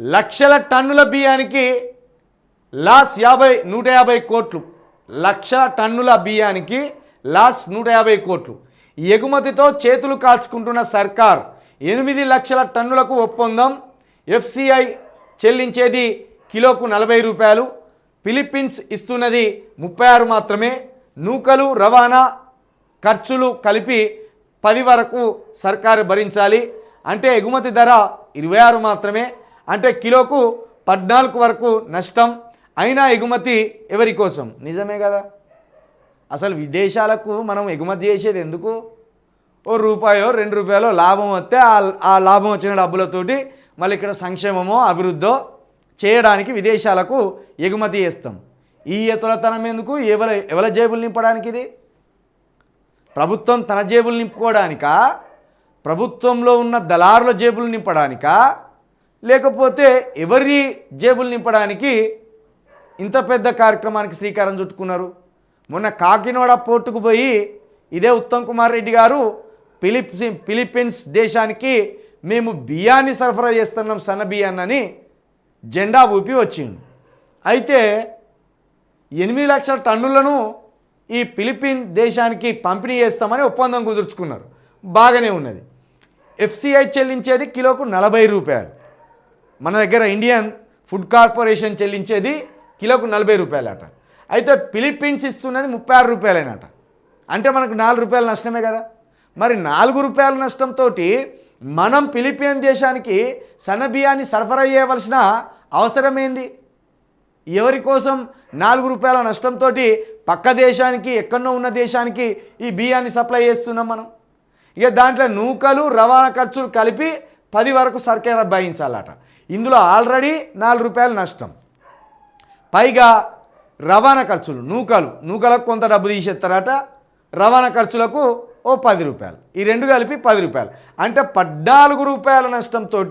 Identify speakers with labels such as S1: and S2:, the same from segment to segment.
S1: లక్షల టన్నుల బియ్యానికి లాస్ యాభై నూట యాభై కోట్లు. లక్ష టన్నుల బియ్యానికి లాస్ నూట యాభై కోట్లు. ఎగుమతితో చేతులు కాల్చుకుంటున్న సర్కార్ ఎనిమిది లక్షల టన్నులకు ఒప్పందం. ఎఫ్సిఐ చెల్లించేది కిలోకు నలభై రూపాయలు. ఫిలిప్పీన్స్ ఇస్తున్నది ముప్పై ఆరు మాత్రమే. నూకలు రవాణా ఖర్చులు కలిపి పది వరకు సర్కారు భరించాలి. అంటే ఎగుమతి ధర ఇరవై ఆరు మాత్రమే. అంటే కిలోకు పద్నాలుగు వరకు నష్టం అయినా ఎగుమతి ఎవరి కోసం? నిజమే కదా. అసలు విదేశాలకు మనం ఎగుమతి చేసేది ఎందుకు? ఓ రూపాయో రెండు రూపాయలో లాభం వస్తే ఆ ఆ లాభం వచ్చిన డబ్బులతోటి మళ్ళీ ఇక్కడ సంక్షేమమో అభివృద్ధో చేయడానికి విదేశాలకు ఎగుమతి చేస్తాం. ఈ ఎతులతనం ఎందుకు? ఎవల ఎవల జేబులు నింపడానికి ఇది? ప్రభుత్వం తన జేబులు నింపుకోవడానికా ప్రభుత్వంలో ఉన్న దళారుల జేబులు నింపడానికా? లేకపోతే ఎవరి జేబులు నింపడానికి ఇంత పెద్ద కార్యక్రమానికి శ్రీకారం చుట్టుకున్నారు? మొన్న కాకినాడ పోర్టుకు పోయి ఇదే ఉత్తమ్ కుమార్ రెడ్డి గారు ఫిలిప్ ఫిలిప్పీన్స్ దేశానికి మేము బియ్యాన్ని సరఫరా చేస్తున్నాం సన్న బియ్యాన్నని జెండా ఊపి వచ్చిండు. అయితే ఎనిమిది లక్షల టన్నులను ఈ ఫిలిప్పీన్ దేశానికి పంపిణీ చేస్తామని ఒప్పందం కుదుర్చుకున్నారు. బాగానే ఉన్నది. ఎఫ్సిఐ చెల్లించేది కిలోకు నలభై రూపాయలు. మన దగ్గర ఇండియన్ ఫుడ్ కార్పొరేషన్ చెల్లించేది కిలోకు నలభై రూపాయలట. అయితే ఫిలిప్పీన్స్ ఇస్తున్నది ముప్పై ఆరు రూపాయలేనట. అంటే మనకు నాలుగు రూపాయల నష్టమే కదా. మరి నాలుగు రూపాయల నష్టంతో మనం ఫిలిపిన్ దేశానికి సన్నబియ్యాన్ని సరఫరా చేయవలసిన అవసరమేంది? ఎవరి కోసం నాలుగు రూపాయల నష్టంతో పక్క దేశానికి ఎక్కడో ఉన్న దేశానికి ఈ బియ్యాన్ని సప్లై చేస్తున్నాం మనం? ఇక దాంట్లో నూకలు రవాణా ఖర్చులు కలిపి పది వరకు సర్కార్ భయించాలట. ఇందులో ఆల్రెడీ నాలుగు రూపాయల నష్టం. పైగా రవాణా ఖర్చులు నూకలు. నూకలకు కొంత డబ్బు తీసేస్తారట. రవాణా ఖర్చులకు ఓ పది రూపాయలు. ఈ రెండు కలిపి పది రూపాయలు. అంటే పద్నాలుగు రూపాయల నష్టంతో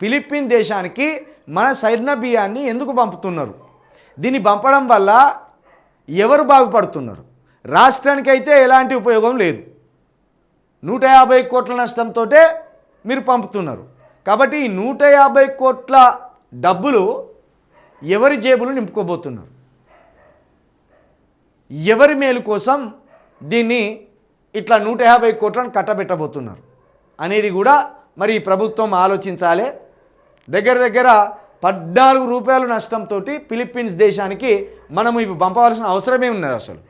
S1: ఫిలిప్పీన్ దేశానికి మన సైర్ణ బియ్యాన్ని ఎందుకు పంపుతున్నారు? దీన్ని పంపడం వల్ల ఎవరు బాగుపడుతున్నారు? రాష్ట్రానికైతే ఎలాంటి ఉపయోగం లేదు. నూట యాభై కోట్ల నష్టంతో మీరు పంపుతున్నారు. కాబట్టి ఈ నూట యాభై కోట్ల డబ్బులు ఎవరి జేబులు నింపుకోబోతున్నారు? ఎవరి మేలు కోసం దీన్ని ఇట్లా నూట యాభై కోట్లను కట్టబెట్టబోతున్నారు? అనేది కూడా మరి ప్రభుత్వం ఆలోచించాలి. దగ్గర దగ్గర పద్నాలుగు రూపాయలు నష్టంతో ఫిలిప్పీన్స్ దేశానికి మనము ఇవి పంపవలసిన అవసరమే ఉన్నది అసలు.